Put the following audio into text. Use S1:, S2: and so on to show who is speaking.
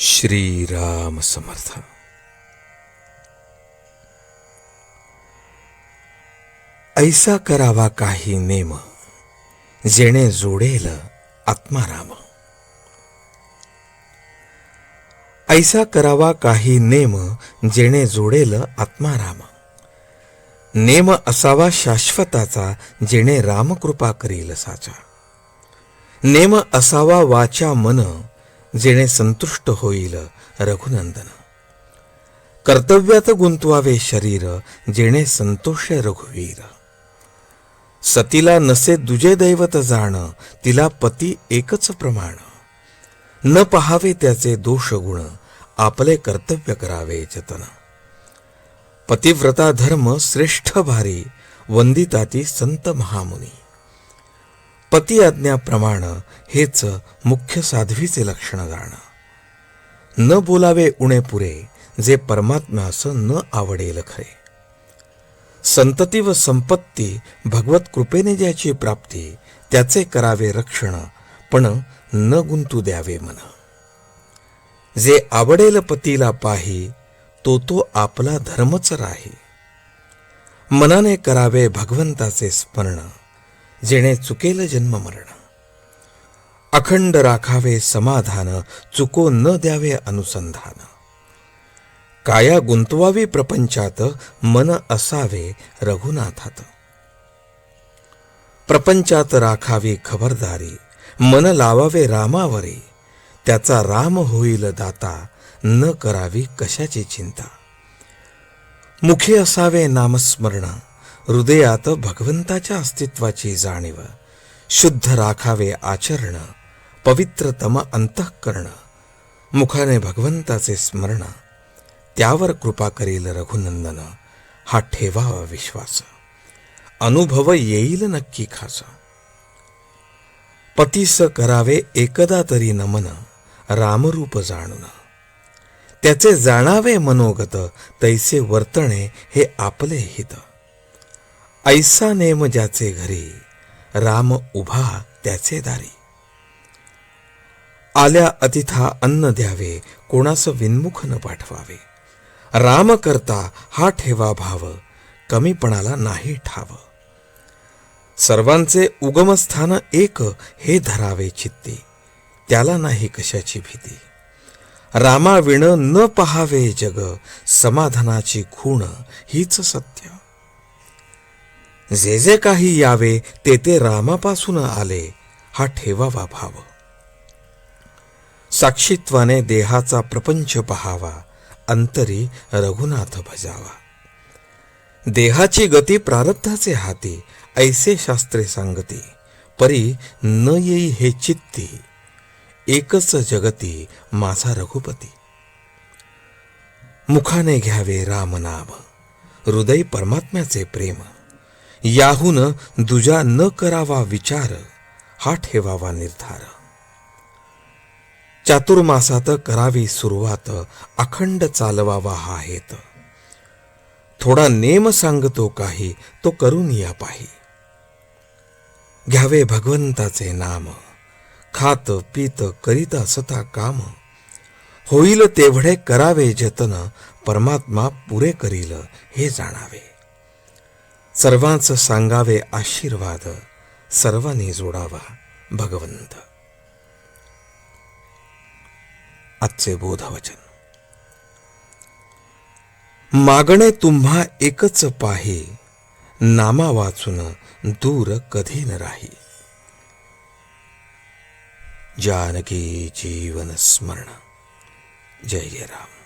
S1: श्रीराम समर्थ। ऐसा करावा काही नेम जेणे जोडेल आत्माराम। ऐसा करावा काही नेम जेणे जोडेल आत्माराम। नेम असावा शाश्वताचा जेणे रामकृपा करील साचा। नेम असावा वाचा मन जेणे संतुष्ट होईल रघुनंदन. कर्तव्यात गुंतवावे शरीर जेणे संतोषे रघुवीर. सतीला नसे दुजे दैवत जाण तिला पती एकच प्रमाण. न पहावे त्याचे दोष गुण आपले कर्तव्य करावे जतन. पतिव्रता धर्म श्रेष्ठ भारी वंदिताती संत महामुनी. पती आज्ञाप्रमाण हेच मुख्य साध्वीचे लक्षण जाणं. न बोलावे उणे पुरे जे परमात्म्यास न आवडेल खरे. संतती व संपत्ती भगवत कृपेने ज्याची प्राप्ती त्याचे करावे रक्षण पण न गुंतू द्यावे मन. जे आवडेल पतीला पाही तो तो आपला धर्मच राही. मनाने करावे भगवंताचे स्मरण जेणे चुकेल जन्म मरण अखंड राखावे समाधान चुको न द्यावे अनुसंधान. काया गुंतवावी प्रपंचात मन असावे रघुनाथात. प्रपंचात राखावी खबरदारी मन लावावे रामावरी त्याचा राम होईल दाता न करावी कशाची चिंता. मुखी असावे नामस्मरण हृदयात भगवंताच्या अस्तित्वाची जाणीव शुद्ध राखावे आचरण पवित्रतम अंतःकरण मुखाने भगवंताचे स्मरण त्यावर कृपा करील रघुनंदन हा ठेवावा विश्वास. अनुभव येईल नक्की खास. पतीस करावे एकदा तरी नमन रामरूप जाणून. त्याचे जाणावे मनोगत तैसे वर्तणे हे आपले हित. ऐसा नेम ज्याचे घरी राम उभा त्याचे दारी. आल्या अतिथा अन्न द्यावे कोणास विनमुख न पाठवावे. राम करता हा ठेवा भाव कमीपणाला नाही ठाव. सर्वांचे उगमस्थान एक हे धरावे चित्ती त्याला नाही कशाची भीती. रामाविण न पहावे जग समाधानाची खूण हीच सत्य. जे जे काही यावे ते ते रामापासून आले. हा ठेवावा भाव. साक्षीत्वाने देहाचा प्रपंच पहावा. अंतरी रघुनाथ भजावा. देहाची गती प्रारब्धाचे हाती ऐसे शास्त्रे सांगती. परी न येई हे चित्ती. एकच जगती माझा रघुपती. मुखाने घ्यावे रामनाम. हृदय परमात्म्याचे प्रेम. याहून दुजा न करावा विचार हा ठेवावा निर्धार. चातुर्मासात करावी सुरुवात अखंड चालवावा हा हेत. थोडा नेम सांगतो काही तो करून या पाही. घ्यावे भगवंताचे नाम खात पीत करीत असता काम. होईल तेवढे करावे जतन परमात्मा पुरे करील हे जाणावे. सर्वांच सांगावे आशीर्वाद सर्वांनी जोडावा भगवंत. आजचे बोधवचन. मागणे तुम्हा एकच पाहे नामा वाचून दूर कधी न राही. जानकी जीवन स्मरण जय जय राम.